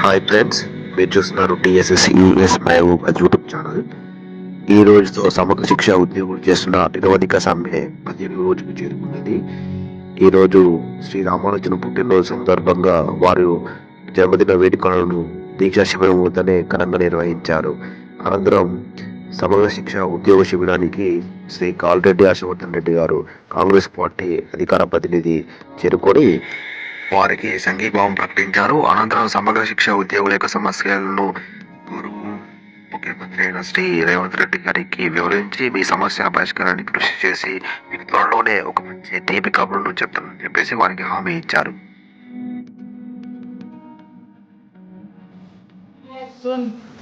Hi friends మీరు చూస్తున్నారు TSS US Mahabubabad YouTube channel. ఈ రోజుతో సమగ్ర శిక్ష ఉద్యోగులు చేస్తున్న నిరవధిక సమ్మె పదిహేను రోజుకు చేరుకున్నది. ఈ రోజు శ్రీ రామానుజన్ పుట్టినరోజు సందర్భంగా వారు జన్మదిన వేడుకలను దీక్షా శిబిరం వద్దనే ఘనంగా నిర్వహించారు. అనంతరం సమగ్ర శిక్ష ఉద్యోగ శిబిరానికి శ్రీ కాల్రెడ్డి హర్షవర్ధన్ రెడ్డి గారు కాంగ్రెస్ పార్టీ అధికార ప్రతినిధి చేరుకొని వారికి సంఘీభావం ప్రకటించారు. అనంతరం సమగ్ర శిక్ష ఉద్యోగుల యొక్క సమస్యలను ముఖ్యమంత్రి అయిన శ్రీ రేవంత్ రెడ్డి గారికి వివరించి మీ సమస్య పరిష్కారానికి కృషి చేసి మీకు త్వరలోనే ఒక మంచి తీపి కబుర్ను చెప్తానని చెప్పేసి వారికి హామీ ఇచ్చారు.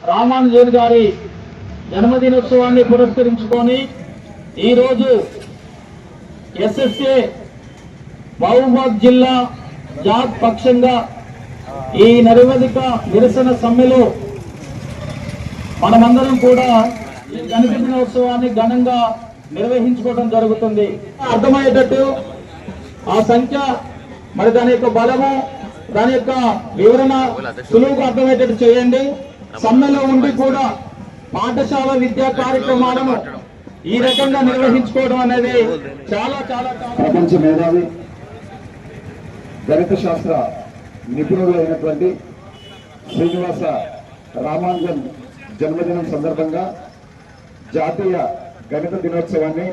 రామానుజన్ గారి జన్మదినోత్సవాన్ని పురస్కరించుకొని ఈరోజు ఎస్ఎస్ఏ మహబూబాద్ జిల్లా జాత్ పక్షంగా ఈ నిరవధిక నిరసన సమ్మెలో మనమందరం కూడా ఈ గణిత దినోత్సవాన్ని ఘనంగా నిర్వహించుకోవడం జరుగుతుంది. అర్థమయ్యేటట్టు ఆ సంఖ్య మరి దాని యొక్క బలము దాని యొక్క వివరణ సులువుగా అర్థమయ్యేటట్టు చేయండి. సమ్మెలో ఉండి కూడా పాఠశాల విద్యా కార్యక్రమాలను ఈ రకంగా నిర్వహించుకోవడం అనేది చాలా చాలా చాలా ప్రపంచ మేధావి గణిత శాస్త్ర నిపుణులు అయినటువంటి శ్రీనివాస రామానుజన్ జన్మదినం సందర్భంగా జాతీయ గణిత దినోత్సవాన్ని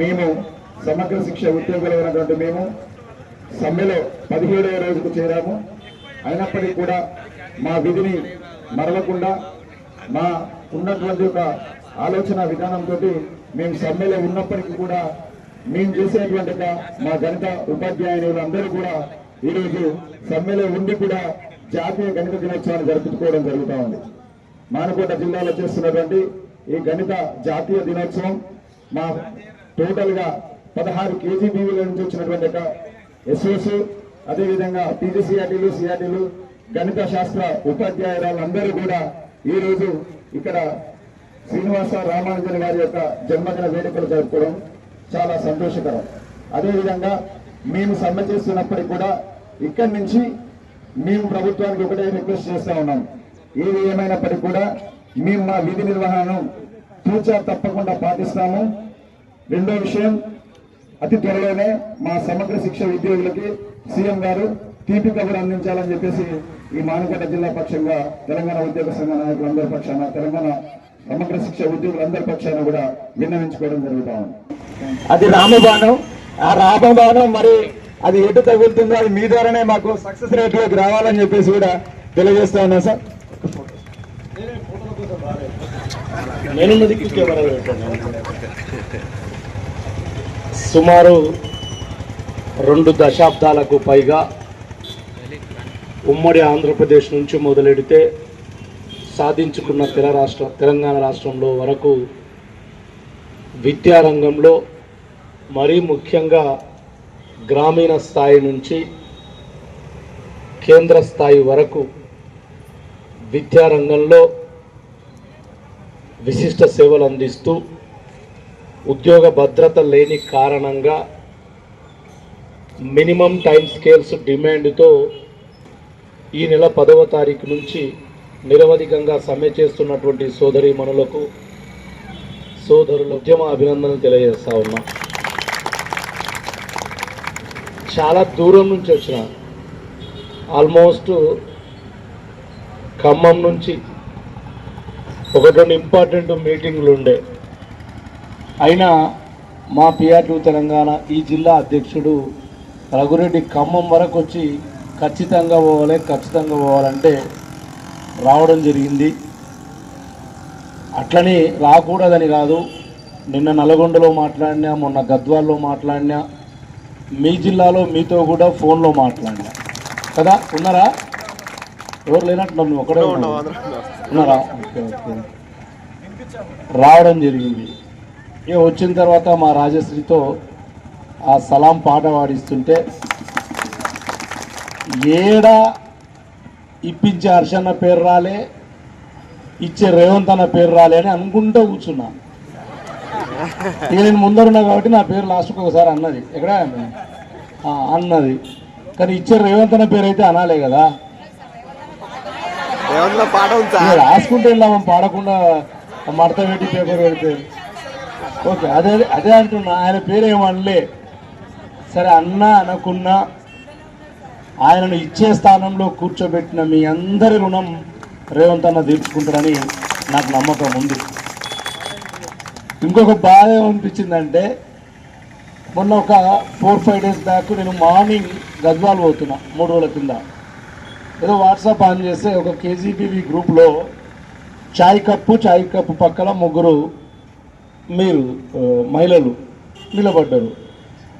మేము సమగ్ర శిక్ష ఉద్యోగులైనటువంటి మేము సమ్మెలో పదిహేడవ రోజుకు చేరాము. అయినప్పటికీ కూడా మా విధిని మరవకుండా మా ఉన్నటువంటి ఒక ఆలోచన విధానంతో మేము సమ్మెలో ఉన్నప్పటికీ కూడా మేము చేసేటువంటి మా గణిత ఉపాధ్యాయులందరూ కూడా ఈరోజు సమ్మెలో ఉండి కూడా జాతీయ గణిత దినోత్సవాన్ని జరుపుకోవడం జరుగుతూ ఉంది. మానకోట జిల్లాలో చేస్తున్నటువంటి ఈ గణిత జాతీయ దినోత్సవం మా టోటల్గా పదహారు కేజీబీవీల నుంచి వచ్చినటువంటి ఒక ఎస్ఎస్ అదేవిధంగా పీజీసీఆర్టీలు సిఆర్టీలు గణిత శాస్త్ర ఉపాధ్యాయురాలందరూ కూడా ఈ రోజు ఇక్కడ శ్రీనివాస రామానుజన్ గారి యొక్క జన్మదిన వేడుకలు జరుపుకోవడం చాలా సంతోషకరం. అదేవిధంగా మేము సమ్మె చేస్తున్నప్పటికీ కూడా ఇక్కడి నుంచి మేము ప్రభుత్వానికి ఒకటే రిక్వెస్ట్ చేస్తూ ఉన్నాం. ఏది ఏమైనప్పటికీ కూడా మేము మా విధి నిర్వహణను తూచా తప్పకుండా పాటిస్తాము. రెండో విషయం అతి త్వరలోనే మా సమగ్ర శిక్ష ఉద్యోగులకి సీఎం గారు తీపి కబురు అందించాలని చెప్పేసి ఈ మానకోట జిల్లా పక్షంగా తెలంగాణ ఉద్యోగ సంఘ నాయకులందరి పక్షాన తెలంగాణ సమగ్ర శిక్ష ఉద్యోగులందరి పక్షాన కూడా విన్నవించుకోవడం జరుగుతా ఉంది అది రామబాణం. ఆ రామబాణం మరి అది ఎటు తగులుతుందో అది మీ ద్వారానే మాకు సక్సెస్ రేట్లోకి రావాలని చెప్పేసి కూడా తెలియజేస్తా ఉన్నా సార్. సుమారు రెండు దశాబ్దాలకు పైగా ఉమ్మడి ఆంధ్రప్రదేశ్ నుంచి మొదలెడితే సాధించుకున్న తెల రాష్ట్ర తెలంగాణ రాష్ట్రంలో వరకు విద్యారంగంలో మరీ ముఖ్యంగా గ్రామీణ స్థాయి నుంచి కేంద్ర స్థాయి వరకు విద్యారంగంలో విశిష్ట సేవలు అందిస్తూ ఉద్యోగ భద్రత లేని కారణంగా మినిమం టైం స్కేల్స్ డిమాండ్తో ఈ నెల పదవ తారీఖు నుంచి నిరవధికంగా సమ్మె చేస్తున్నటువంటి సోదరీమణులకు సోదరుల ఉద్యమ అభినందనలు తెలియజేస్తా ఉన్నా. చాలా దూరం నుంచి వచ్చిన ఆల్మోస్ట్ ఖమ్మం నుంచి ఒకటి రెండు ఇంపార్టెంట్ మీటింగ్లు ఉండే. అయినా మా పిఆర్టీ తెలంగాణ ఈ జిల్లా అధ్యక్షుడు రఘురెడ్డి ఖమ్మం వరకు వచ్చి ఖచ్చితంగా పోవాలి ఖచ్చితంగా పోవాలంటే రావడం జరిగింది. అట్లని రాకూడదని కాదు నిన్న నల్గొండలో మాట్లాడినా మొన్న గద్వాల్లో మాట్లాడినా మీ జిల్లాలో మీతో కూడా ఫోన్లో మాట్లాడినా. కదా ఉన్నారా? ఎవరు లేనట్టున్నారు నువ్వు ఒకడే. ఉన్నారా? Okay okay. రావడం జరిగింది. ఇక వచ్చిన తర్వాత మా రాజశ్రీతో ఆ సలాం పాట పాడిస్తుంటే ఏడా ఇప్పించే హర్షన్న పేరు రాలే ఇచ్చే రేవంత్ అన్న పేరు రాలే అని అనుకుంటూ కూర్చున్నా. ఇక నేను ముందరున్నా కాబట్టి నా పేరు లాస్ట్కి ఒకసారి అన్నది. ఎక్కడ? అన్నది. కానీ ఇచ్చే రేవంత్ అన్న పేరు అయితే అనాలే కదా. రాసుకుంటే వెళ్ళాము పాడకుండా మడత పెట్టి పేపర్ పెడితే. ఓకే అదే అదే అంటున్నా. ఆయన పేరు ఏమనలే సరే అన్న అనకున్నా. ఆయనను ఇచ్చే స్థానంలో కూర్చోబెట్టిన మీ అందరి రుణం రేవంత్ అన్న తీర్చుకుంటారని నాకు నమ్మకం ఉంది. ఇంకొక బాధ ఏమనిపించిందంటే మొన్న ఒక ఫోర్ ఫైవ్ డేస్ బ్యాక్ నేను మార్నింగ్ గద్వాల్ పోతున్నా మూడు రోజుల కింద. ఏదో వాట్సాప్ ఆన్ చేస్తే ఒక కేజీబీవీ గ్రూప్లో చాయ్ కప్పు చాయ్ కప్పు పక్కన ముగ్గురు మీరు మహిళలు నిలబడ్డారు.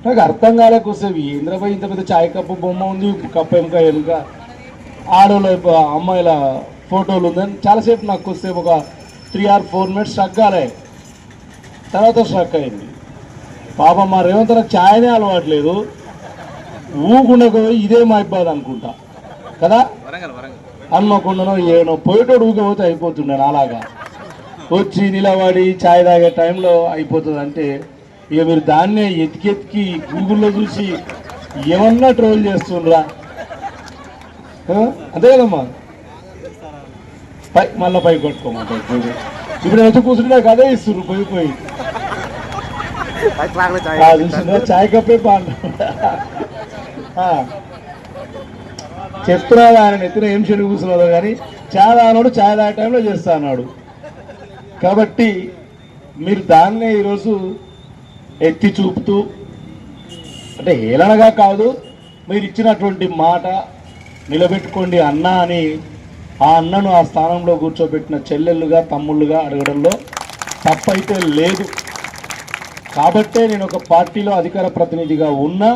నాకు అర్థం కాలేకొసేవి ఇంద్రబాయి ఇంత పెద్ద చాయ్ కప్పు బొమ్మ ఉంది కప్పు వెనుక వెనుక. ఆడవాళ్ళ అమ్మాయిల ఫోటోలు ఉందని చాలాసేపు నాకు వస్తే ఒక three or four minutes struck కాలే. తర్వాత స్ట్రక్ అయింది. పాప మా రేవంత్ అన్న ఛాయనే అలవాట్లేదు. ఊకుండకు ఇదే మా ఇబ్బంది అనుకుంటా. కదా? హన్మకొండనో ఏనో పోయేటోడు ఊకపోతే అయిపోతుండే అలాగా వచ్చి నిలబడి ఛాయ్ తాగే టైంలో అయిపోతుంది అంటే ఇక మీరు దాన్నే ఎతికెతికి గూగుల్లో చూసి ఏమన్నా ట్రోల్ చేస్తుండ్రా? అంతే కదమ్మా? పై మళ్ళీ పై కొట్టుకోమంటారు ఇప్పుడు వచ్చి కూర్చుంటే అదే ఇస్తున్నారు పోయి పోయి. చాయ్ కప్పే పాండ. చెప్తున్నాడు ఆయన ఎత్తిన ఏం చెడు కూర్చున్నాడో కానీ చాయ్ తాగినోడు చాయ్ తాగే టైంలో చేస్తా అన్నాడు కాబట్టి మీరు దాన్నే ఈరోజు ఎత్తి చూపుతూ అంటే హేళనగా కాదు మీరు ఇచ్చినటువంటి మాట నిలబెట్టుకోండి అన్న అని ఆ అన్నను ఆ స్థానంలో కూర్చోబెట్టిన చెల్లెళ్ళుగా తమ్ముళ్ళుగా అడగడంలో తప్పైతే లేదు. కాబట్టే నేను ఒక పార్టీలో అధికార ప్రతినిధిగా ఉన్నా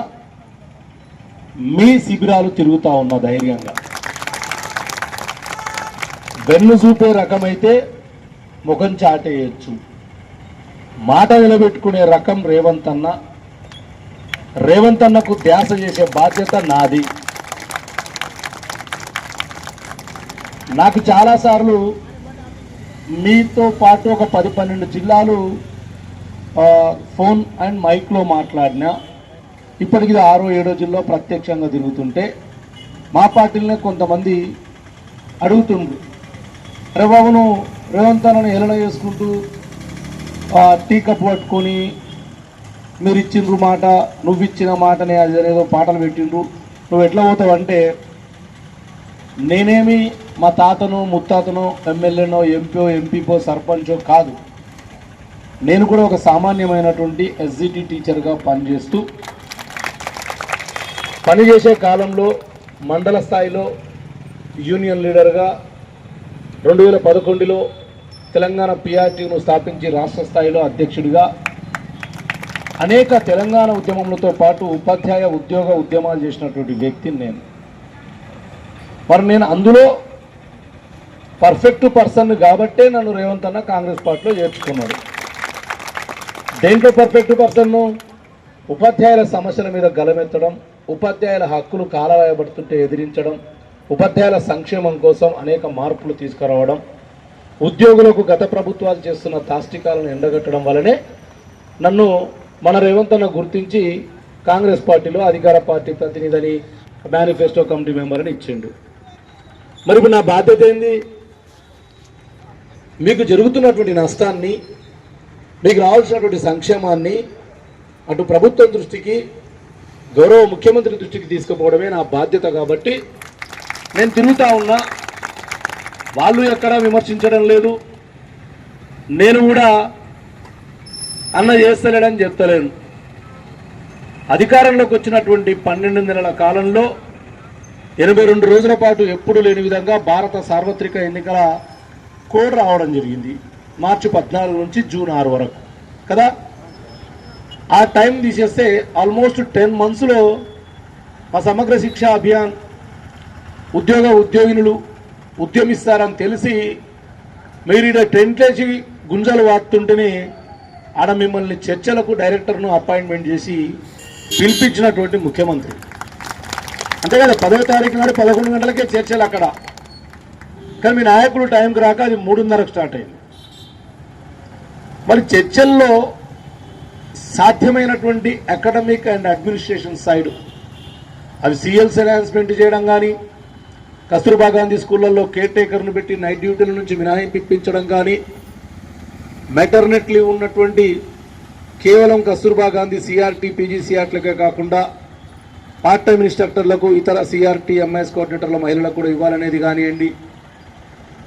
మీ శిబిరాలు తిరుగుతూ ఉన్నా ధైర్యంగా. వెన్ను చూపే రకమైతే ముఖం చాటేయచ్చు. మాట నిలబెట్టుకునే రకం రేవంత్ అన్న. రేవంత్ అన్నకు ధ్యాస చేసే బాధ్యత నాది. నాకు చాలాసార్లు మీతో పాటు ఒక పది పన్నెండు జిల్లాలు ఫోన్ అండ్ మైక్లో మాట్లాడినా ఇప్పటికి ఆరో ఏడో జిల్లా ప్రత్యక్షంగా తిరుగుతుంటే మా పార్టీలనే కొంతమంది అడుగుతుండ్రు. అరే బాబు రేవంత్ అన్నను ఏలన చేసుకుంటూ టీ కప్ పట్టుకొని మీరు ఇచ్చిండ్రు మాట నువ్వు ఇచ్చిన మాటనే అది ఏదో పాటలు పెట్టిండ్రు. నువ్వు ఎట్లా పోతావు అంటే నేనేమి మా తాతను ముత్తాతను ఎమ్మెల్యేనో ఎంపీఓ ఎంపీపో సర్పంచో కాదు. నేను కూడా ఒక సామాన్యమైనటువంటి ఎస్జిటి టీచర్గా పనిచేస్తూ పనిచేసే కాలంలో మండల స్థాయిలో యూనియన్ లీడర్గా రెండు వేల పదకొండులో తెలంగాణ పిఆర్టీను స్థాపించి రాష్ట్ర స్థాయిలో అధ్యక్షుడిగా అనేక తెలంగాణ ఉద్యమములతో పాటు ఉపాధ్యాయ ఉద్యోగ ఉద్యమాలు చేసినటువంటి వ్యక్తిని నేను. మరి నేను అందులో పర్ఫెక్ట్ పర్సన్ కాబట్టే నన్ను రేవంత్ అన్న కాంగ్రెస్ పార్టీలో చేర్చుకున్నాడు. దేంట్లో పర్ఫెక్ట్ పర్సన్ను? ఉపాధ్యాయుల సమస్యల మీద గలమెత్తడం ఉపాధ్యాయుల హక్కులు కాలవేయబడుతుంటే ఎదిరించడం ఉపాధ్యాయుల సంక్షేమం కోసం అనేక మార్పులు తీసుకురావడం ఉద్యోగులకు గత ప్రభుత్వాలు చేస్తున్న తాష్టికాలను ఎండగట్టడం వల్లనే నన్ను మన రేవంత్ అన్న గుర్తించి కాంగ్రెస్ పార్టీలో అధికార పార్టీ ప్రతినిధిని మేనిఫెస్టో కమిటీ మెంబర్ అని ఇచ్చిండు. మరి ఇప్పుడు నా బాధ్యత ఏంది? మీకు జరుగుతున్నటువంటి నష్టాన్ని మీకు రావాల్సినటువంటి సంక్షేమాన్ని అటు ప్రభుత్వం దృష్టికి గౌరవ ముఖ్యమంత్రి దృష్టికి తీసుకుపోవడమే నా బాధ్యత కాబట్టి నేను తిరుగుతా ఉన్నా. వాళ్ళు ఎక్కడా విమర్శించడం లేదు. నేను కూడా అన్న చేస్తలేడని చెప్తలేను. అధికారంలోకి వచ్చినటువంటి పన్నెండు నెలల కాలంలో ఎనభై రెండు రోజుల పాటు ఎప్పుడు లేని విధంగా భారత సార్వత్రిక ఎన్నికల కోడ్ రావడం జరిగింది. మార్చి పద్నాలుగు నుంచి జూన్ ఆరు వరకు. కదా? ఆ టైం తీసేస్తే ఆల్మోస్ట్ టెన్ మంత్స్లో మా సమగ్ర శిక్ష అభియాన్ ఉద్యోగ ఉద్యోగినులు ఉద్యమిస్తారని తెలిసి మీరు ఇక్కడ టెంట్లేసి గుంజలు వాడుతుంటేనే ఆడ మిమ్మల్ని చర్చలకు డైరెక్టర్ను అపాయింట్మెంట్ చేసి పిలిపించినటువంటి ముఖ్యమంత్రి. అంతే కదా పదవ తారీఖు నాడు పదకొండు గంటలకే చర్చలు అక్కడ. కానీ మీ నాయకుడు టైంకి రాక అది మూడున్నరకు స్టార్ట్ అయింది. మరి చర్చల్లో సాధ్యమైనటువంటి అకాడమిక్ అండ్ అడ్మినిస్ట్రేషన్ సైడ్ అవి సీఎల్స్ ఎన్హాన్స్మెంట్ చేయడం కానీ కస్తూర్బా గాంధీ స్కూళ్ళల్లో కేర్ టేకర్ను పెట్టి నైట్ డ్యూటీల నుంచి మినహాయింపు ఇప్పించడం కానీ మెటర్నెట్లీ ఉన్నటువంటి కేవలం కస్తూర్బా గాంధీ సిఆర్టీ పీజీసీఆర్టీలకే కాకుండా పార్ట్ టైం ఇన్స్ట్రక్టర్లకు ఇతర సిఆర్టీ ఎంఐఎస్ కోఆర్డినేటర్ల మహిళలకు కూడా ఇవ్వాలనేది కానివ్వండి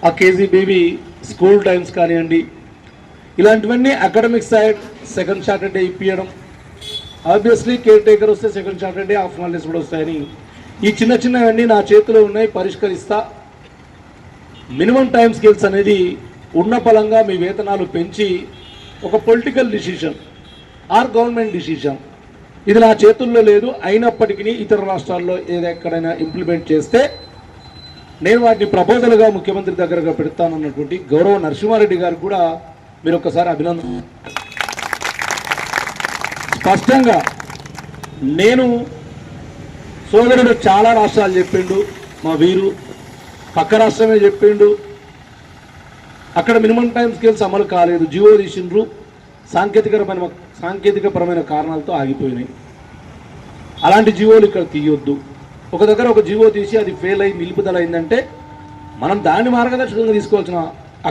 ఆ కేజీబీవీ స్కూల్ టైమ్స్ కానివ్వండి ఇలాంటివన్నీ అకాడమిక్ సైడ్ సెకండ్ సాటర్డే ఇప్పించడం ఆబ్వియస్లీ కేర్ టేకర్ వస్తే సెకండ్ సాటర్డే హాఫ్ హాలిడేస్ కూడా వస్తాయని ఈ చిన్న చిన్నవన్నీ నా చేతిలో ఉన్నాయి పరిష్కరిస్తా. మినిమం టైం స్కిల్స్ అనేది ఉన్న పలంగా మీ వేతనాలు పెంచి ఒక political decision or government decision ఇది నా చేతుల్లో లేదు అయినప్పటికీ ఇతర రాష్ట్రాల్లో ఏదెక్కడైనా ఇంప్లిమెంట్ చేస్తే నేను వాటిని ప్రపోజల్గా ముఖ్యమంత్రి దగ్గరగా పెడతానన్నటువంటి గౌరవ నరసింహారెడ్డి గారు కూడా మీరు ఒకసారి అభినందన స్పష్టంగా నేను సోదరుడు చాలా రాష్ట్రాలు చెప్పిండు మా వీరు పక్క రాష్ట్రమే చెప్పిండు. అక్కడ మినిమం టైం స్కేల్స్ అమలు కాలేదు జియో తీసిండ్రు. సాంకేతికపరమైన సాంకేతికపరమైన కారణాలతో ఆగిపోయినాయి. అలాంటి జీవోలు ఇక్కడ తీయొద్దు. ఒక దగ్గర ఒక జీవో తీసి అది ఫెయిల్ అయి నిలుపుదల అయిందంటే మనం దాన్ని మార్గదర్శకంగా తీసుకోవాల్సిన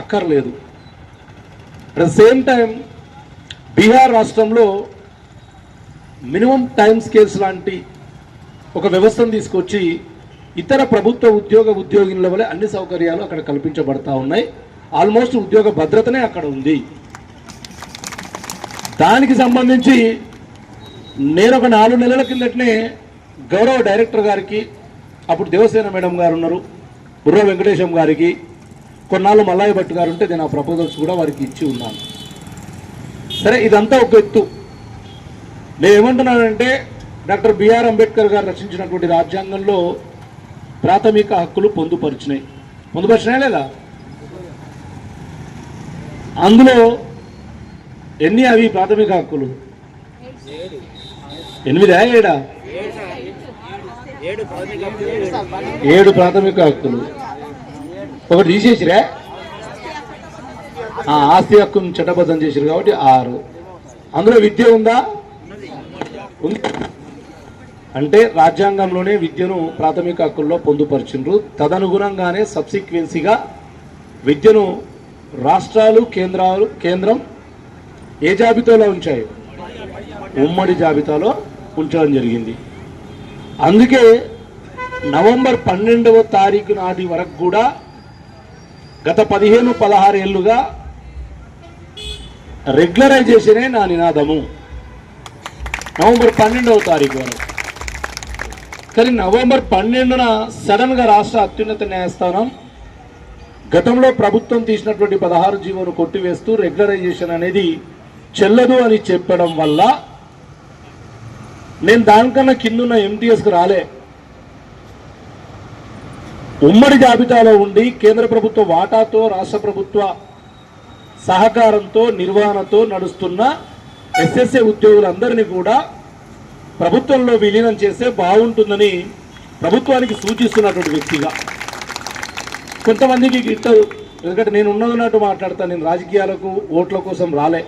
అక్కర్లేదు. At the same time Bihar రాష్ట్రంలో మినిమం టైం స్కేల్స్ లాంటి ఒక వ్యవస్థను తీసుకొచ్చి ఇతర ప్రభుత్వ ఉద్యోగ ఉద్యోగుల వల్ల అన్ని సౌకర్యాలు అక్కడ కల్పించబడతా ఉన్నాయి. ఆల్మోస్ట్ ఉద్యోగ భద్రతనే అక్కడ ఉంది. దానికి సంబంధించి నేను ఒక నాలుగు నెలల కిందటనే గౌరవ డైరెక్టర్ గారికి అప్పుడు దేవసేన మేడం గారు ఉన్నారు బుర్ర వెంకటేశం గారికి కొన్నాళ్ళు మల్లాయి భట్ గారు ఉంటే నేను ఆ ప్రపోజల్స్ కూడా వారికి ఇచ్చి ఉన్నాను. సరే ఇదంతా ఒక ఎత్తు. నేను ఏమంటున్నానంటే డాక్టర్ బిఆర్ అంబేద్కర్ గారు రచించినటువంటి రాజ్యాంగంలో ప్రాథమిక హక్కులు పొందుపరిచినాయి పొందుపరిచినాయి లేదా? అందులో ఎన్ని అవి ప్రాథమిక హక్కులు? ఎనిమిదా ఏడా? ఏడు ప్రాథమిక హక్కులు. ఒకటి తీసేసిరా? ఆ, ఆస్తి హక్కును చట్టబద్ధం చేసిరు కాబట్టి ఆరు. అందులో విద్య ఉందా? ఉంది. అంటే రాజ్యాంగంలోనే విద్యను ప్రాథమిక హక్కుల్లో పొందుపరిచిండ్రు. తదనుగుణంగానే సబ్సిక్వెన్సీగా విద్యను రాష్ట్రాలు కేంద్రాలు కేంద్రం ఏ జాబితాలో ఉంచాయి? ఉమ్మడి జాబితాలో ఉంచడం జరిగింది. అందుకే నవంబర్ పన్నెండవ తారీఖు నాటి వరకు కూడా గత పదిహేను పదహారు ఏళ్ళుగా రెగ్యులరైజేషనే నా నినాదము. నవంబర్ పన్నెండవ తారీఖు వరకు. కానీ నవంబర్ పన్నెండున సడన్గా రాష్ట్ర అత్యున్నత న్యాయస్థానం గతంలో ప్రభుత్వం తీసినటువంటి పదహారు జీవోను కొట్టివేస్తూ రెగ్యులరైజేషన్ అనేది చెల్లదు అని చెప్పడం వల్ల నేను దానికన్నా కిందున్న ఎంటీఎస్కి రాలే. ఉమ్మడి జాబితాలో ఉండి కేంద్ర ప్రభుత్వ వాటాతో రాష్ట్ర ప్రభుత్వ సహకారంతో నిర్వహణతో నడుస్తున్న ఎస్ఎస్ఏ ఉద్యోగులందరినీ కూడా ప్రభుత్వంలో విలీనం చేస్తే బాగుంటుందని ప్రభుత్వానికి సూచిస్తున్నటువంటి వ్యక్తిగా. కొంతమందికి గిట్టదు ఎందుకంటే నేను ఉన్నదన్నట్టు మాట్లాడతాను నేను రాజకీయాలకు ఓట్ల కోసం రాలే.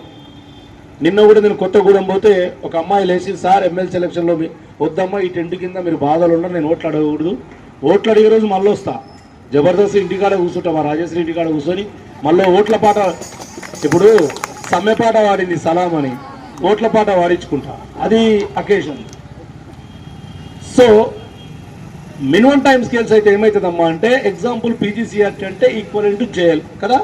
నిన్న కూడా నేను కొత్తగూడెం పోతే ఒక అమ్మాయి లేచి సార్ ఎమ్మెల్సీ ఎలక్షన్లో మీ వద్దమ్మా ఈ టెంట్ కింద మీరు బాధలు ఉండరు నేను ఓట్లు అడగకూడదు. ఓట్లు అడిగే రోజు మళ్ళీ వస్తా. జబర్దస్త్ ఇంటికాడ కూర్చుంటా మా రాజేశ్వరి ఇంటికాడ కూర్చొని మళ్ళీ ఓట్ల పాట ఇప్పుడు సమ్మె పాట వాడింది సలాం అని. ఓట్ల పాట వాడించుకుంటా. అది occasion so minimum time scales అయితే ఏమవుతుందమ్మా అంటే ఎగ్జాంపుల్ పీజీసీఆర్టీ అంటే ఈక్వల్ టు జేఎల్ కదా?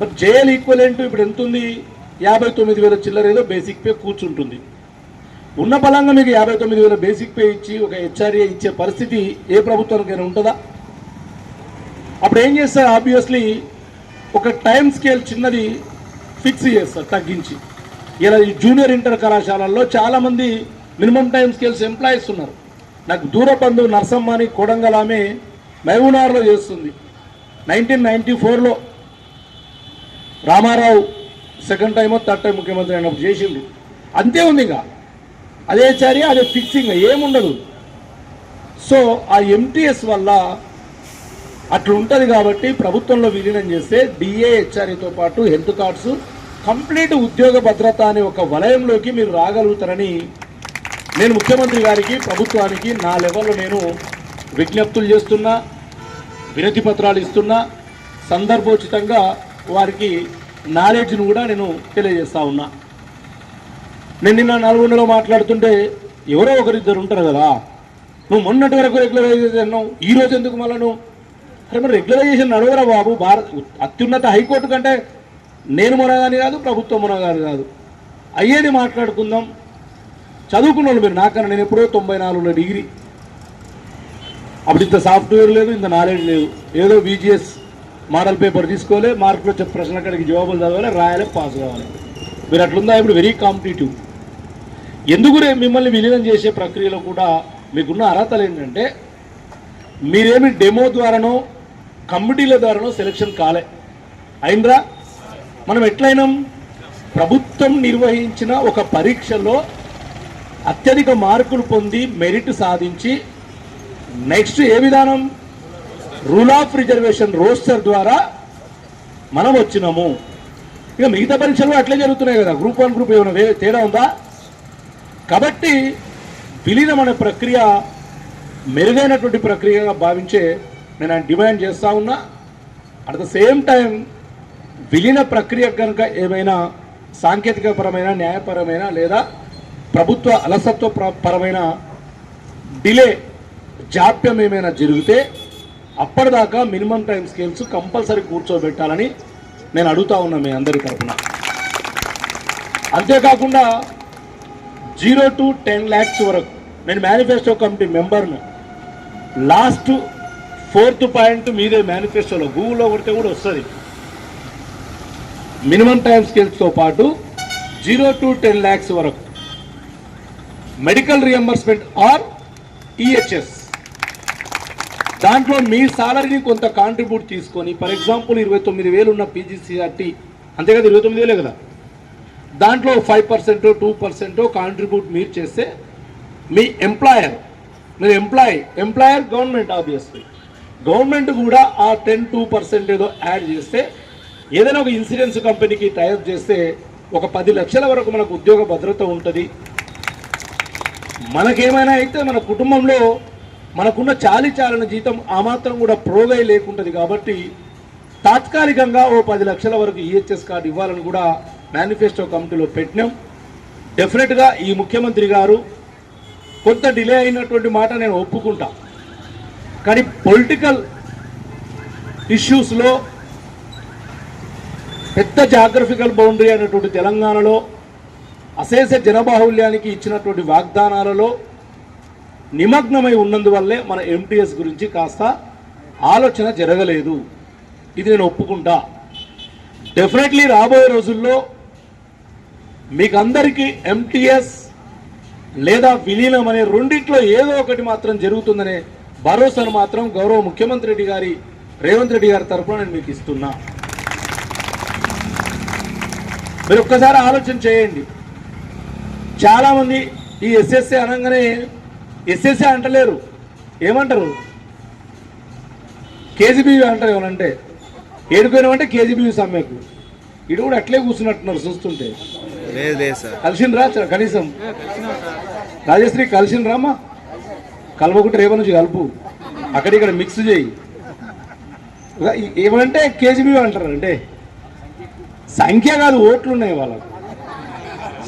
మరి జేఎల్ ఈక్వల్ ఇప్పుడు ఎంత ఉంది యాభై తొమ్మిది వేల చిల్లర ఏదో బేసిక్ పే కూర్చుంటుంది. ఉన్న బలంగా మీకు యాభై తొమ్మిది వేల బేసిక్ పే ఇచ్చి ఒక హెచ్ఆర్ఏ ఇచ్చే పరిస్థితి ఏ ప్రభుత్వానికైనా ఉంటుందా? అప్పుడు ఏం చేస్తారు? ఆబ్వియస్లీ ఒక టైం స్కేల్ చిన్నది ఫిక్స్ చేస్తారు తగ్గించి. ఇలా ఈ జూనియర్ ఇంటర్ కళాశాలల్లో చాలామంది మినిమం టైం స్కేల్స్ ఎంప్లాయీస్ ఉన్నారు. నాకు దూర బంధువు నర్సమ్మ అని కొడంగల్ ఆమె మహబూనార్లో చేస్తుంది. నైన్టీన్ నైన్టీ ఫోర్లో రామారావు సెకండ్ టైమో థర్డ్ టైం ముఖ్యమంత్రి అయినప్పుడు చేసింది. అంతే ఉంది ఇంకా. అదే చర్య అదే ఫిక్సింగ్ ఏముండదు. సో ఆ ఎంటీఎస్ వల్ల అట్లుంటుంది కాబట్టి ప్రభుత్వంలో విలీనం చేస్తే డిఏహెచ్ఆర్ఏతో పాటు హెల్త్ కార్డ్స్ కంప్లీట్ ఉద్యోగ భద్రత అనే ఒక వలయంలోకి మీరు రాగలుగుతారని నేను ముఖ్యమంత్రి గారికి ప్రభుత్వానికి నా లెవెల్లో నేను విజ్ఞప్తులు చేస్తున్నా వినతి పత్రాలు ఇస్తున్నా. సందర్భోచితంగా వారికి నాలెడ్జ్ను కూడా నేను తెలియజేస్తా ఉన్నా. నేను నిన్న నల్గొండలో మాట్లాడుతుంటే ఎవరో ఒకరిద్దరు ఉంటారు కదా. నువ్వు మొన్నటి వరకు రెగ్యులరైజేషన్ అన్నావు ఈ రోజు ఎందుకు మళ్ళా నువ్వు? అరే మరి రెగ్యులరైజేషన్ నడవరా బాబు? భారత్ అత్యున్నత హైకోర్టు కంటే నేను మునగాని కాదు ప్రభుత్వం మునగాని కాదు. అయ్యేది మాట్లాడుకుందాం. చదువుకున్న వాళ్ళు మీరు నాకన్నా నేను ఎప్పుడో తొంభై నాలుగులో డిగ్రీ. అప్పుడు ఇంత సాఫ్ట్వేర్ లేదు ఇంత నాలెడ్జ్ లేదు. ఏదో బీజీఎస్ మోడల్ పేపర్ తీసుకోలే మార్కులు వచ్చే ప్రశ్న అక్కడికి జవాబులు చదవాలి రాయాలి పాస్ కావాలి. మీరు అట్లుందా? ఇప్పుడు వెరీ కాంపిటేటివ్. ఎందుకు మిమ్మల్ని విలీనం చేసే ప్రక్రియలో కూడా మీకున్న అర్హతలు ఏంటంటే మీరేమి డెమో ద్వారానో కమిటీల ద్వారానో సెలక్షన్ కాలే. అయినరా మనం ఎట్లయినాం? ప్రభుత్వం నిర్వహించిన ఒక పరీక్షలో అత్యధిక మార్కులు పొంది మెరిట్ సాధించి నెక్స్ట్ ఏ విధానం? రూల్ ఆఫ్ రిజర్వేషన్ రోస్టర్ ద్వారా మనం వచ్చినాము. ఇక మిగతా పరీక్షలు అట్లే జరుగుతున్నాయి కదా. గ్రూప్ వన్ గ్రూప్ ఏమైనా తేడా ఉందా? కాబట్టి విలీనం అనే ప్రక్రియ మెరుగైనటువంటి ప్రక్రియగా భావించే నేను ఆయన డిమాండ్ చేస్తా ఉన్నా. అట్ ద సేమ్ టైం విలీన ప్రక్రియ కనుక ఏమైనా సాంకేతికపరమైన న్యాయపరమైన లేదా ప్రభుత్వ అలసత్వ పరమైన డిలే జాప్యం ఏమైనా జరిగితే అప్పటిదాకా మినిమం టైం స్కేల్స్ కంపల్సరీ కూర్చోబెట్టాలని నేను అడుగుతా ఉన్నా మీ అందరి తరఫున అంతేకాకుండా జీరో టు టెన్ ల్యాక్స్ వరకు నేను మేనిఫెస్టో కమిటీ మెంబర్ను లాస్ట్ ఫోర్త్ పాయింట్ మీదే మేనిఫెస్టోలో గూగుల్లో కొడితే కూడా వస్తుంది. మినిమం టైం స్కేల్స్తో పాటు జీరో టు టెన్ ల్యాక్స్ వరకు. మెడికల్ రియంబర్స్మెంట్ ఆర్ ఈహెచ్ఎస్ దాంట్లో మీ సాలరీని కొంత కాంట్రిబ్యూట్ తీసుకొని ఫర్ ఎగ్జాంపుల్ ఇరవై తొమ్మిది వేలు ఉన్న పీజీసీఆర్టీ అంతే కదా ఇరవై తొమ్మిది వేలే కదా. దాంట్లో five percent two percent contribute మీరు చేస్తే మీ ఎంప్లాయర్ మీరు employee employer government obviously government కూడా ఆ టెన్ టూ పర్సెంట్ ఏదో యాడ్ చేస్తే ఏదైనా ఒక ఇన్సూరెన్స్ కంపెనీకి టైప్ చేస్తే ఒక పది లక్షల వరకు మనకు ఉద్యోగ భద్రత ఉంటుంది. మనకేమైనా అయితే మన కుటుంబంలో మనకున్న చాలి చాలిన జీతం ఆ మాత్రం కూడా ప్రోగై లేకుంటుంది కాబట్టి తాత్కాలికంగా ఓ పది లక్షల వరకు ఈహెచ్ఎస్ కార్డు ఇవ్వాలని కూడా మేనిఫెస్టో కమిటీలో పెట్టినాం. డెఫినెట్గా ఈ ముఖ్యమంత్రి గారు కొంత డిలే అయినటువంటి మాట నేను ఒప్పుకుంటా. కానీ పొలిటికల్ ఇష్యూస్లో పెద్ద జాగ్రఫికల్ బౌండరీ అయినటువంటి తెలంగాణలో అశేష జనబాహుల్యానికి ఇచ్చినటువంటి వాగ్దానాలలో నిమగ్నమై ఉన్నందువల్లే మన ఎంటీఎస్ గురించి కాస్త ఆలోచన జరగలేదు. ఇది నేను ఒప్పుకుంటా. డెఫినెట్లీ రాబోయే రోజుల్లో మీకు అందరికీ ఎంటీఎస్ లేదా విలీనం అనే రెండిట్లో ఏదో ఒకటి మాత్రం జరుగుతుందనే భరోసాను మాత్రం గౌరవ ముఖ్యమంత్రి రెడ్డి గారి రేవంత్ రెడ్డి గారి తరఫున నేను మీకు ఇస్తున్నా. మీరు ఒక్కసారి ఆలోచన చేయండి. చాలామంది ఈ ఎస్ఎస్ఏ అనగానే ఎస్ఎస్ఏ అంటలేరు. ఏమంటారు? కేజీబీ అంటారు ఏమనంటే ఏడుకోయినామంటే కేజీబీ సమ్మెకు. ఇటు కూడా అట్లే కూర్చున్నట్టున్నారు చూస్తుంటే. కలిసిండ్రా చ- కనీసం? రాజశ్రీ కలిసిండ్రా అమ్మా కలవకుంటే రేపటి నుంచి కలుపు. అక్కడ ఇక్కడ మిక్స్ చేయి ఏమంటే కేజీబీ అంటారు అంటే? సంఖ్య కాదు ఓట్లు ఉన్నాయి వాళ్ళకు.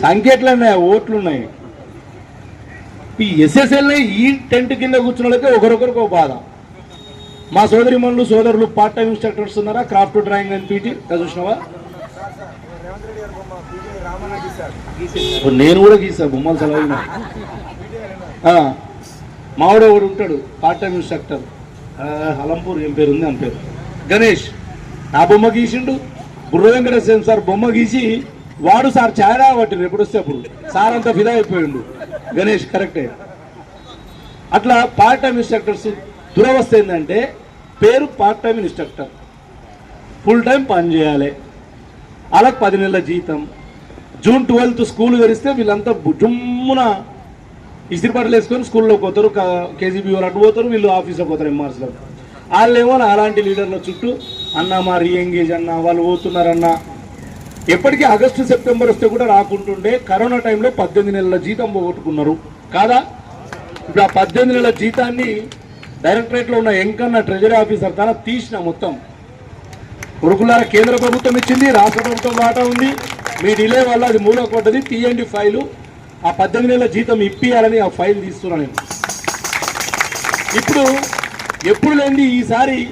సంఖ్య ఎట్లా ఉన్నాయి ఈ ఎస్ఎస్ఎల్ఏ ఈ టెంట్ కింద కూర్చున్న ఒకరొకరికి ఒక బాధ. మా సోదరి మనులు సోదరులు పార్ట్ టైం ఇన్స్ట్రక్టర్స్ ఉన్నారా? క్రాఫ్ట్ డ్రాయింగ్ అని పీటీ చూసినావా? ఇప్పుడు నేను కూడా గీసా బొమ్మలు సెలవు మావాడు ఒకడు ఉంటాడు part time instructor. Halampur Alampur ఏం పేరు ఉంది అని పేరు. గణేష్ నా బొమ్మ గీసిండు. బుర్ర వెంకటేశ్వర సార్ బొమ్మ గీసి వాడు సార్ ఛాయా పట్టిన ఎప్పుడు వస్తే అప్పుడు. సార్ అంతా ఫిదా అయిపోయిండు. గణేష్ కరెక్టే. అట్లా పార్ట్ టైం ఇన్స్ట్రక్టర్స్ దురవస్థ ఏంటంటే పేరు part time instructor full time పని చేయాలి. అలా పది నెలల జీతం. జూన్ ట్వెల్త్ స్కూల్ తెరిస్తే వీళ్ళంతా జుమ్మున ఇస్త్రీ వేసుకొని స్కూల్లో పోతారు కేజీబీ వాళ్ళు అటు పోతారు వీళ్ళు ఆఫీస్లో పోతారు ఎంఆర్స్లో. వాళ్ళేమో అలాంటి లీడర్ల చుట్టూ అన్న మా రీఎంగేజ్ అన్న వాళ్ళు పోతున్నారన్న. ఎప్పటికీ ఆగస్టు సెప్టెంబర్ వస్తే కూడా రాకుంటుండే. కరోనా టైంలో పద్దెనిమిది నెలల జీతం పోగొట్టుకున్నారు. కాదా? ఇప్పుడు ఆ పద్దెనిమిది నెలల జీతాన్ని డైరెక్టరేట్లో ఉన్న ఎంకన్న ట్రెజరీ ఆఫీసర్ ద్వారా తీసిన మొత్తం. ఉరుకులార కేంద్ర ప్రభుత్వం ఇచ్చింది రాష్ట్ర ప్రభుత్వం వాటా ఉంది. మీ డిలే వల్ల అది మూలకు పడ్డది తీయండి ఫైలు. ఆ పద్దెనిమిది నెలల జీతం ఇప్పియాలని ఆ ఫైల్ తీస్తున్నా నేను. ఇప్పుడు ఎప్పుడు లేని ఈసారి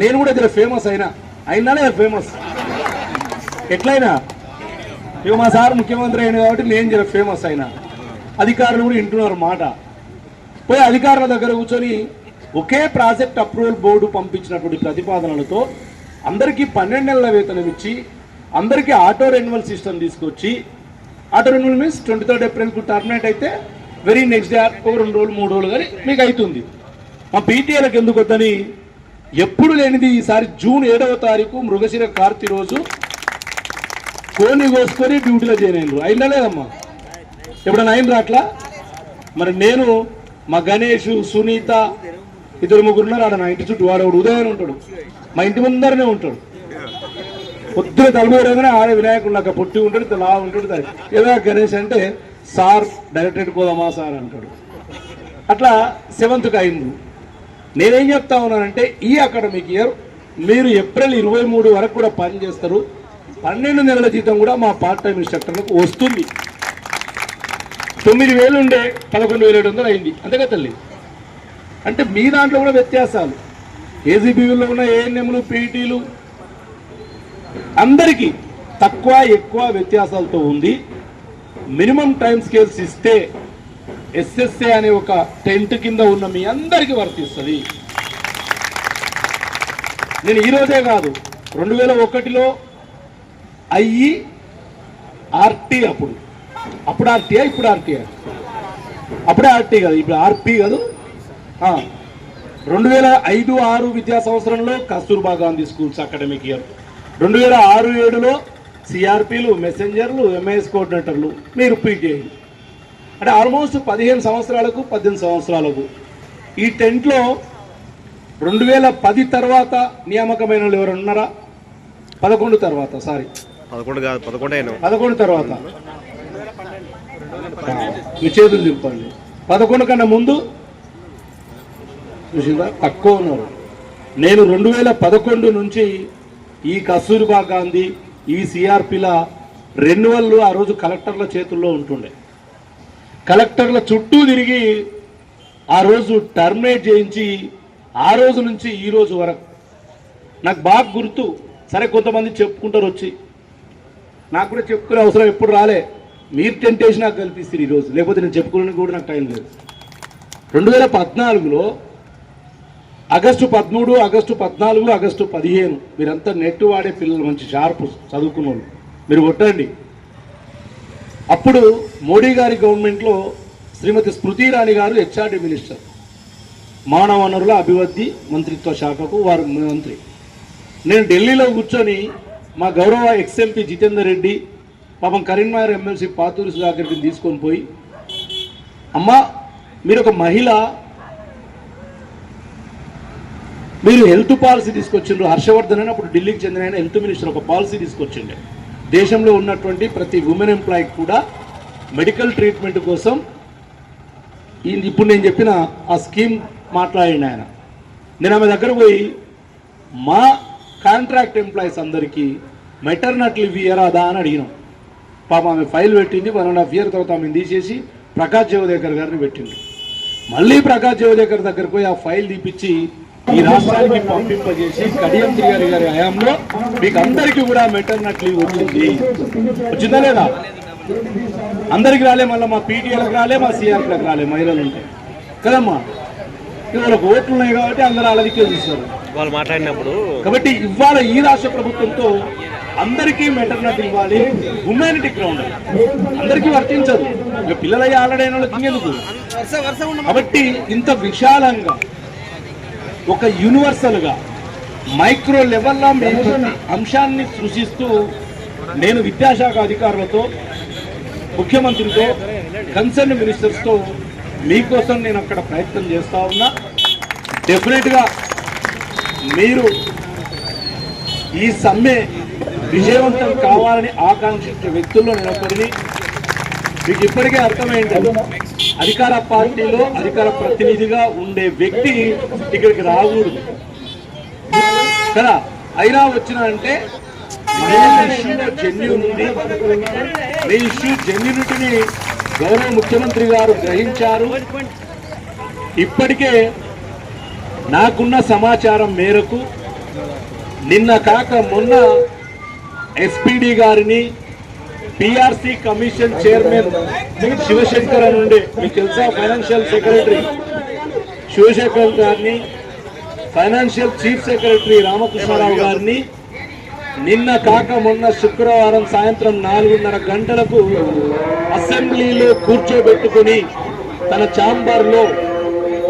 నేను కూడా ఇద్దరు ఫేమస్ అయినా. అయినా లేదా ఫేమస్ ఎట్లయినా? ఇక మా సార్ ముఖ్యమంత్రి అయిన కాబట్టి నేను జర ఫేమస్ అయినా. అధికారులు కూడా వింటున్నారు మాట. పోయి అధికారుల దగ్గర కూర్చొని ఒకే ప్రాజెక్ట్ అప్రూవల్ బోర్డు పంపించినటువంటి ప్రతిపాదనలతో అందరికీ పన్నెండు నెలల వేతనం ఇచ్చి అందరికీ ఆటో రెన్యువల్ సిస్టమ్ తీసుకొచ్చి auto renewal means twenty third ఏప్రిల్కు terminate అయితే వెరీ నెక్స్ట్ డే ఒక రెండు రోజులు మూడు రోజులు కానీ మీకు అవుతుంది. మా పీటీఏలకు ఎందుకు వద్దని ఎప్పుడు లేనిది ఈసారి జూన్ ఏడవ తారీఖు మృగశిర కార్తీ రోజు కోని కోసుకొని డ్యూటీలో చేయలేదు అయినా లేదమ్మా? ఎప్పుడైనా అయిన అట్లా? మరి నేను మా గణేష్ సునీత ఇద్దరు ముగ్గురు ఉన్నారు. ఆడ నా ఇంటి చుట్టూ వాడు ఉదయం ఉంటాడు. మా ఇంటి ముందరనే ఉంటాడు. పొద్దున తలమూరగానే ఆడే వినాయకుడు నాకు పొట్టి ఉంటాడు ఇంత ఉంటాడు. ఏదో గణేష్ అంటే సార్ డైరెక్టరేట్ పోదామా సార్ అంటాడు. అట్లా సెవెంత్కి అయింది. నేనేం చెప్తా ఉన్నానంటే ఈ అకాడమిక్ ఇయర్ మీరు ఏప్రిల్ ఇరవై మూడు వరకు కూడా పని చేస్తారు. పన్నెండు నెలల జీతం కూడా మా పార్ట్ టైం ఇన్స్ట్రక్టర్లకు వస్తుంది. తొమ్మిది వేలు ఉండే పదకొండు వేల ఏడు వందలు అయింది. అంతేగా తల్లి? అంటే మీ దాంట్లో కూడా వ్యత్యాసాలు. ఏజీబీలో ఉన్న ఏఎన్ఎంలు పీటీలు అందరికీ తక్కువ ఎక్కువ వ్యత్యాసాలతో ఉంది. మినిమం టైం స్కేల్స్ ఇస్తే ఎస్ఎస్ఏ అనే ఒక టెంట్ కింద ఉన్న మీ అందరికీ వర్తిస్తుంది. నేను ఈరోజే కాదు రెండు వేల ఒకటిలో అయ్యి ఆర్టీ అప్పుడు. అప్పుడు ఆర్టీయా ఇప్పుడు ఆర్టీయా? అప్పుడే ఆర్టీ కాదు ఇప్పుడు ఆర్పి కాదు. రెండు వేల ఐదు ఆరు విద్యా సంవత్సరంలో Kasturba Gandhi schools academic year. రెండు వేల ఆరు ఏడులో సిఆర్పీలు మెసెంజర్లు ఎంఐఎస్ కోఆర్డినేటర్లు మీరు పీటీఐ అంటే ఆల్మోస్ట్ పదిహేను సంవత్సరాలకు పద్దెనిమిది సంవత్సరాలకు. ఈ టెంట్లో రెండు వేల పది తర్వాత నియామకమైన వాళ్ళు ఎవరు ఉన్నారా? పదకొండు తర్వాత సారీ. పదకొండు కాదు పదకొండు అయినా పదకొండు తర్వాత. మీ చేతులు దింపండి పదకొండు కన్నా ముందు? చూసిందా? తక్కువ ఉన్నారు. నేను రెండు వేల పదకొండు నుంచి ఈ కస్తూరిబా గాంధీ ఈ సిఆర్పిల రెన్యువల్ ఆ రోజు కలెక్టర్ల చేతుల్లో ఉంటుండే. కలెక్టర్ల చుట్టూ తిరిగి ఆ రోజు టర్మినేట్ చేయించి ఆ రోజు నుంచి ఈ రోజు వరకు. నాకు బాగా గుర్తు. సరే కొంతమంది చెప్పుకుంటారు వచ్చి. నాకు కూడా చెప్పుకునే అవసరం ఎప్పుడు రాలే. మీరు టెంటేషన్ నాకు కల్పిస్తారు ఈరోజు లేకపోతే నేను చెప్పుకోవడానికి కూడా నాకు టైం లేదు. రెండు వేల పద్నాలుగులో ఆగస్టు పదమూడు ఆగస్టు పద్నాలుగు ఆగస్టు పదిహేను మీరంతా నెట్ వాడే పిల్లలు మంచి షార్ప్ చదువుకున్న వాళ్ళు మీరు కొట్టండి. అప్పుడు మోడీ గారి గవర్నమెంట్లో శ్రీమతి స్మృతి ఇరానీ గారు హెచ్ఆర్డి మినిస్టర్ మానవ వనరుల అభివృద్ధి మంత్రిత్వ శాఖకు వారు మంత్రి. నేను ఢిల్లీలో కూర్చొని మా గౌరవ ఎక్స్ఎంపీ జితేందర్ రెడ్డి పాపం కరీంనగర్ ఎమ్మెల్సీ పాతూరి సుధాకర్కి తీసుకొని పోయి అమ్మ మీరు ఒక మహిళ మీరు హెల్త్ పాలసీ తీసుకొచ్చిండ్రు హర్షవర్ధన్ అని అప్పుడు ఢిల్లీకి చెందిన హెల్త్ మినిస్టర్ ఒక పాలసీ తీసుకొచ్చిండే. దేశంలో ఉన్నటువంటి ప్రతి ఉమెన్ ఎంప్లాయీకి కూడా మెడికల్ ట్రీట్మెంట్ కోసం ఇప్పుడు నేను చెప్పిన ఆ స్కీమ్ మాట్లాడిన ఆయన. నేను ఆమె దగ్గర పోయి మా కాంట్రాక్ట్ ఎంప్లాయీస్ అందరికీ మెటర్నట్ లీవ్ ఇయరాదా అని అడిగినాం. పాప ఆమె ఫైల్ పెట్టింది వన్ అండ్ హాఫ్ ఇయర్ తర్వాత ఆమె తీసేసి ప్రకాష్ జవదేకర్ గారిని పెట్టిండు మళ్ళీ ప్రకాష్ జవదేకర్ దగ్గర పోయి ఆ ఫైల్ తీపిచ్చి ఈ రాష్ట్రానికి పంపింపజేసి కడియం గారి గారి హయాంలో మీకు అందరికీ కూడా మెటర్నట్ లీవ్ వచ్చింది. వచ్చిందా లేదా? అందరికి రాలే మళ్ళీ మా పీటీఎలకు రాలే మా సిఆర్పీలకు రాలే మహిళలు ఉంటాయి కదమ్మా? ఇవాళ ఓట్లు ఉన్నాయి కాబట్టి అందరూ అలదికే చూస్తారు. వాళ్ళు మాట్లాడినప్పుడు కాబట్టి ఇవాళ ఈ రాష్ట్ర ప్రభుత్వంతో అందరికీ మెటర్నట్ ఇవ్వాలి. హ్యుమానిటీ గ్రౌండ్ అందరికీ వర్తించదు. ఇక పిల్లలయ్యి ఆల్రెడీ అయిన వాళ్ళకి ఇంకెందుకు కాబట్టి ఇంత విశాలంగా ఒక యూనివర్సల్గా మైక్రో లెవెల్లో మేము అంశాన్ని సృష్టిస్తూ నేను విద్యాశాఖ అధికారులతో ముఖ్యమంత్రితో కన్సర్న్ మినిస్టర్స్తో మీకోసం నేను అక్కడ ప్రయత్నం చేస్తా ఉన్నా. డెఫినెట్గా మీరు ఈ సమ్మె విజయవంతం కావాలని ఆకాంక్షించే వ్యక్తుల్లో నేను ఒకరిని. మీకు ఇప్పటికే అర్థమైంది. అధికార పార్టీలో అధికార ప్రతినిధిగా ఉండే వ్యక్తి ఇక్కడికి రాకూడదు. కదా? అయినా వచ్చిన అంటే మీ ఉంది. మీ ఇష్యూ జెన్యునిటీని గౌరవ ముఖ్యమంత్రి గారు గ్రహించారు. ఇప్పటికే నాకున్న సమాచారం మేరకు నిన్న కాక మొన్న ఎస్పీడి గారిని పిఆర్సి కమిషన్ చైర్మన్ శివశంకర్ అని ఉండే మీకు తెలుసా ఫైనాన్షియల్ సెక్రటరీ శివశంకర్ గారిని ఫైనాన్షియల్ చీఫ్ సెక్రటరీ రామకృష్ణారావు గారిని నిన్న కాక మొన్న శుక్రవారం సాయంత్రం నాలుగున్నర గంటలకు అసెంబ్లీలో కూర్చోబెట్టుకుని తన ఛాంబర్లో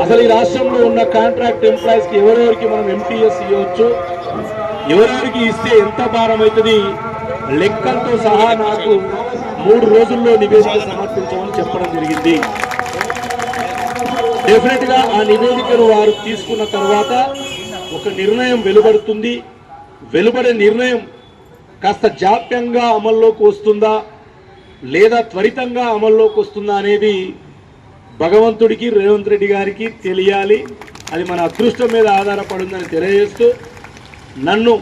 అసలు ఈ రాష్ట్రంలో ఉన్న కాంట్రాక్ట్ ఎంప్లాయీస్కి ఎవరెవరికి మనం ఎంటీఎస్ ఇవ్వచ్చు? ఎవరెవరికి ఇస్తే ఎంత భారం అవుతుంది? లెక్కలతో సహా నాకు మూడు రోజుల్లో నివేదిక సమర్పించమని చెప్పడం జరిగింది. డెఫినెట్గా ఆ నివేదికను వారు తీసుకున్న తర్వాత ఒక నిర్ణయం వెలువడుతుంది. వెలువడే నిర్ణయం కాస్త జాప్యంగా అమల్లోకి వస్తుందా లేదా త్వరితంగా అమల్లోకి వస్తుందా అనేది భగవంతుడికి రేవంత్ రెడ్డి గారికి తెలియాలి. అది మన అదృష్టం మీద ఆధారపడిందని తెలియజేస్తూ నన్ను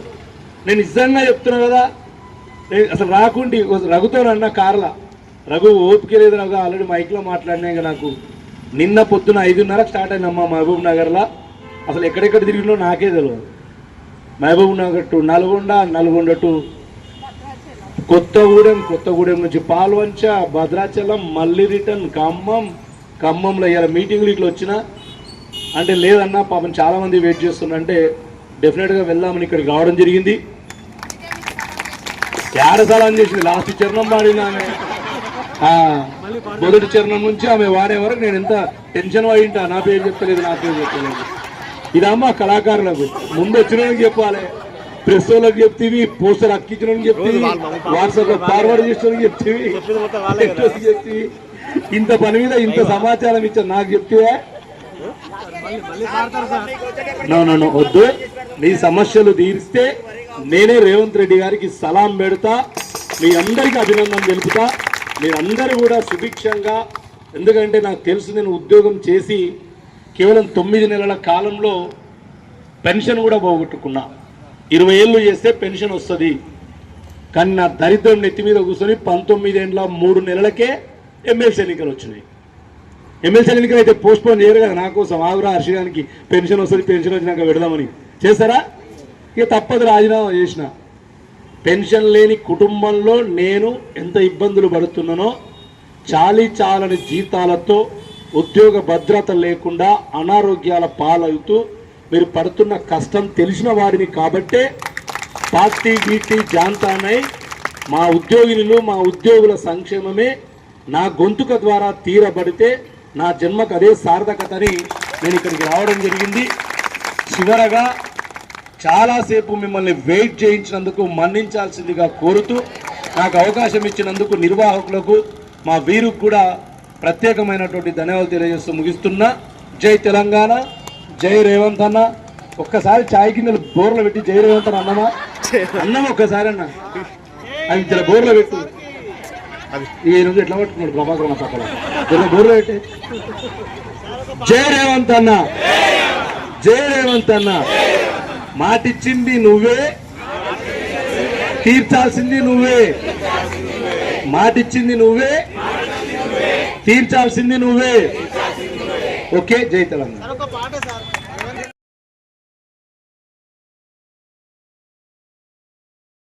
నేను నిజంగా చెప్తున్నా కదా అసలు రాకుండి రఘుతో అన్న కార్ల. రఘు ఓపిక లేదు రఘు ఆల్రెడీ మైక్లో మాట్లాడినా నాకు. నిన్న పొద్దున ఐదున్నరకు స్టార్ట్ అయినమ్మా మహబూబ్ నగర్లో. అసలు ఎక్కడెక్కడ తిరిగినో నాకే తెలియదు Mahabubnagar to Nalgonda Nalgonda to Kothagudem Kothagudem నుంచి పాల్వంచ భద్రాచలం మళ్ళీ రిటర్న్ ఖమ్మం. ఖమ్మంలో ఇలా మీటింగ్లు ఇట్లా వచ్చినా. అంటే లేదన్నా పాపం చాలామంది వెయిట్ వెయిట్ చేస్తున్నంటే డెఫినెట్గా వెళ్దామని ఇక్కడికి రావడం జరిగింది. ఏడసాలని చేసింది. లాస్ట్ చరణం పాడింది ఆమె. మొదటి చరణం నుంచి ఆమె వాడే వరకు నేను ఎంత టెన్షన్ పడింటా. నా పేరు చెప్తలేదు నా పేరు చెప్తలేదు ఇదమ్మా కళాకారులకు. ముందు వచ్చిన చెప్పాలి. ప్రెస్ వాళ్ళకి చెప్తీవి పోస్టర్ అక్కించిన చెప్తీవి వాట్సాప్లో ఫార్వర్డ్ చేసిన చెప్తీవి చెప్తీవి. ఇంత పని మీద ఇంత సమాచారం ఇచ్చా నాకు నో నో నో వద్దు. మీ సమస్యలు తీరిస్తే నేనే రేవంత్ రెడ్డి గారికి సలాం పెడతా మీ అందరికీ అభినందన తెలుపుతా. మీరందరూ కూడా సుభిక్షంగా ఎందుకంటే నాకు తెలుసు నేను ఉద్యోగం చేసి కేవలం తొమ్మిది నెలల కాలంలో పెన్షన్ కూడా పోగొట్టుకున్నా. ఇరవై ఏళ్ళు చేస్తే పెన్షన్ వస్తుంది. కానీ నా దరిద్రం నెత్తి మీద కూర్చొని పంతొమ్మిది ఏళ్ళ మూడు నెలలకే ఎమ్మెల్సీ ఎన్నికలు వచ్చినాయి. ఎమ్మెల్సీ ఎన్నికలు అయితే పోస్ట్ పోన్ చేయరు కదా నా కోసం ఆగురా హర్షిగానికి. పెన్షన్ వస్తుంది పెన్షన్ వచ్చినాక పెడదామని. చేస్తారా? ఇక తప్పదు రాజీనామా చేసిన. పెన్షన్ లేని కుటుంబంలో నేను ఎంత ఇబ్బందులు పడుతున్నానో చాలీ చాలని జీతాలతో ఉద్యోగ భద్రత లేకుండా అనారోగ్యాల పాలవుతూ మీరు పడుతున్న కష్టం తెలిసిన వారిని కాబట్టే పార్టీ గీటీ జాంతానై మా ఉద్యోగినులు మా ఉద్యోగుల సంక్షేమమే నా గొంతుక ద్వారా తీరబడితే నా జన్మకు అదే సార్థకతని నేను ఇక్కడికి రావడం జరిగింది. చివరగా చాలాసేపు మిమ్మల్ని వెయిట్ చేయించినందుకు మన్నించాల్సిందిగా కోరుతూ నాకు అవకాశం ఇచ్చినందుకు నిర్వాహకులకు మా వీరుకు కూడా ప్రత్యేకమైనటువంటి ధన్యవాదాలు తెలియజేస్తూ ముగిస్తున్నా. జై తెలంగాణ జై రేవంత్ అన్న. ఒక్కసారి చాయ్ కింద బోర్లు పెట్టి జై రేవంత్ అన్న అన్నమా? అన్నమా ఒక్కసారి అన్న. ఆయన జర బోర్లో పెట్టు. ఈ రోజు ఎట్లా పట్టుకున్నాడు ప్రభాకర్ అన్న పక్కన? జర బోర్లో పెట్టి. జై రేవంత్ అన్న. జై రేవంత్ అన్న. మాటిచ్చింది నువ్వే. తీర్చాల్సింది నువ్వే. మాటిచ్చింది నువ్వే. తీర్చాల్సింది నువ్వే. ఓకే జై తెలంగాణ.